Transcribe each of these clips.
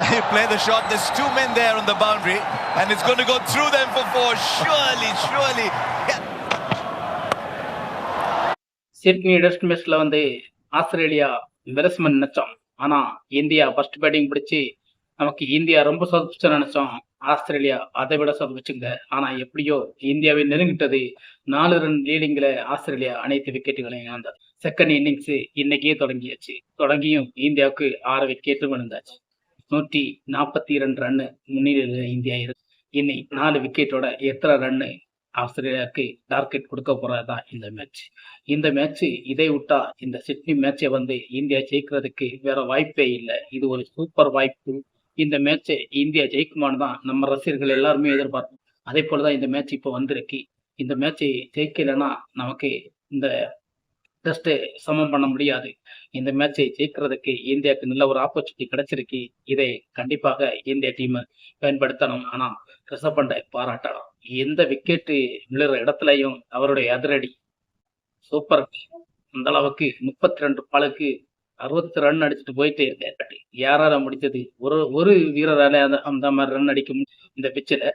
He play the shot. There's two men there on the boundary, and it's going to go through them for four. Surely, surely. Sydney test மேட்ச்ல வந்து Australia விரசமன் நினைச்சோம் ஆனா India first batting பிடிச்சி நமக்கு India ரொம்ப சொதப்பிச்சு நினைச்சோம். Australia அதை விட சொதப்பிச்சுங்க ஆனா எப்படியோ இந்தியாவை நெருங்கிட்டது நாலு ரன் லீடிங்ல ஆஸ்திரேலியா அனைத்து விக்கெட்டுகளையும் இழந்தது. செகண்ட் இன்னிங்ஸ் இன்னைக்கே தொடங்கியாச்சு. தொடங்கியும் இந்தியாவுக்கு ஆறு விக்கெட்டும் விழுந்தாச்சு நூற்றி நாற்பத்தி இரண்டு ரன்னு முன்னிலையில் இந்தியா. இருக்கு இன்னை நாலு விக்கெட்டோட எத்தனை ரன்னு ஆஸ்திரேலியாவுக்கு டார்கெட் கொடுக்க போறதுதான் இந்த மேட்ச் இந்த மேட்ச் இதை விட்டா இந்த சிட்னி மேட்சை வந்து இந்தியா ஜெயிக்கிறதுக்கு வேற வாய்ப்பே இல்லை. இது ஒரு சூப்பர் வாய்ப்பு. இந்த மேட்சை இந்தியா ஜெயிக்குமான்னு தான் நம்ம ரசிகர்கள் எல்லாருமே எதிர்பார்ப்போம் அதே போலதான் இந்த மேட்ச் இப்போ வந்திருக்கு. இந்த மேட்சை ஜெயிக்கலைன்னா நமக்கு இந்த டெஸ்ட்டை சமம் பண்ண முடியாது. இந்த மேட்சை ஜெயிக்கிறதுக்கு இந்தியாவுக்கு நல்ல ஒரு ஆப்பர்ச்சுனிட்டி கிடைச்சிருக்கு. இதை கண்டிப்பாக இந்திய டீம் பயன்படுத்தணும். ஆனா ரிஷப் பண்டை பாராட்டணும் எந்த விக்கெட்டு விழுற இடத்துலையும் அவருடைய அதிரடி சூப்பர் அந்த அளவுக்கு முப்பத்தி ரெண்டு பாலுக்கு அறுபத்தி ரன் அடிச்சுட்டு போயிட்டே இருக்காரு யாரால முடிச்சது ஒரு ஒரு வீரரால அந்த அந்த மாதிரி ரன் அடிக்க முடியும் இந்த பிச்சில்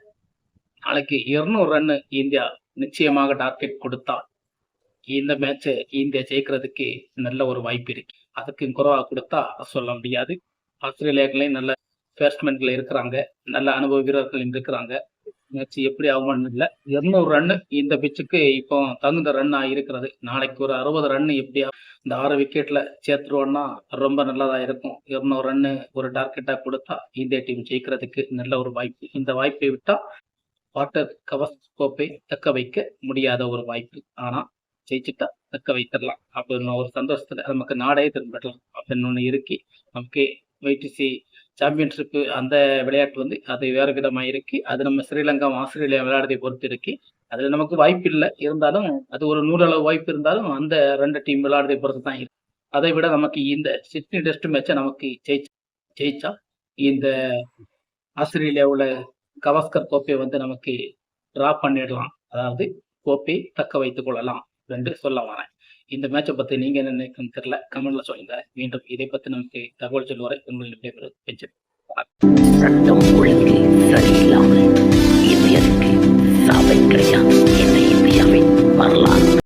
நாளைக்கு இருநூறு ரன் இந்தியா நிச்சயமாக டார்கெட் கொடுத்தால். இந்த மேட்சை இந்தியா ஜெயிக்கிறதுக்கு நல்ல ஒரு வாய்ப்பு இருக்கு. அதுக்கு குறைவாக கொடுத்தா சொல்ல முடியாது. ஆஸ்திரேலியாக்களையும் நல்ல பேட்ஸ்மேன்கள் இருக்கிறாங்க. நல்ல அனுபவ வீரர்கள் இருக்கிறாங்க. மேட்ச் எப்படி ஆகும்னு இல்லை. இருநூறு ரன்னு இந்த பிச்சுக்கு இப்போ தகுந்த ரன் இருக்கிறது. நாளைக்கு ஒரு அறுபது ரன்னு எப்படியா இந்த ஆறு விக்கெட்ல சேர்த்துருவோம்னா ரொம்ப நல்லதா இருக்கும். இருநூறு ரன்னு ஒரு டார்கெட்டா கொடுத்தா இந்திய டீம் ஜெயிக்கிறதுக்கு நல்ல ஒரு வாய்ப்பு. இந்த வாய்ப்பை விட்டா வாட்டர் கவஸ் கோப்பை தக்க வைக்க முடியாத ஒரு வாய்ப்பு. ஆனா ஜெயிச்சுட்டா தக்க வைத்திடலாம் அப்படின்னு ஒரு சந்தோஷத்துல நமக்கு நாடே திரும்பலாம் அப்படின்னு ஒண்ணு இருக்கு. நமக்கு வைடிசி சாம்பியன்ஷிப் அந்த விளையாட்டு வந்து அது வேற விதமா இருக்கு. அது நம்ம ஸ்ரீலங்கா ஆஸ்திரேலியா விளையாடுறதை பொறுத்து இருக்கு. அதுல நமக்கு வாய்ப்பு இல்லை. இருந்தாலும் அது ஒரு நூறளவு வாய்ப்பு இருந்தாலும் அந்த ரெண்டு டீம் விளையாடுறதை பொறுத்து தான் இருக்கு. அதை விட நமக்கு இந்த சிட்னி டெஸ்ட் மேட்சை நமக்கு ஜெயிச்சா ஜெயிச்சா இந்த ஆஸ்திரேலியாவில் கவாஸ்கர் கோப்பையை வந்து நமக்கு டிரா பண்ணிடலாம். அதாவது கோப்பையை தக்க வைத்துக் கொள்ளலாம். என்று சொல்ல வரேன். இந்த மேட்சை பத்தி நீங்க என்ன நினைக்கணும் தெரியல கமெண்ட்ல சொல்லுங்க. மீண்டும் இதை பத்தி நமக்கு தகவல் சொல்லுவரை உங்கள் பெஞ்சு. பெஞ்சமின்.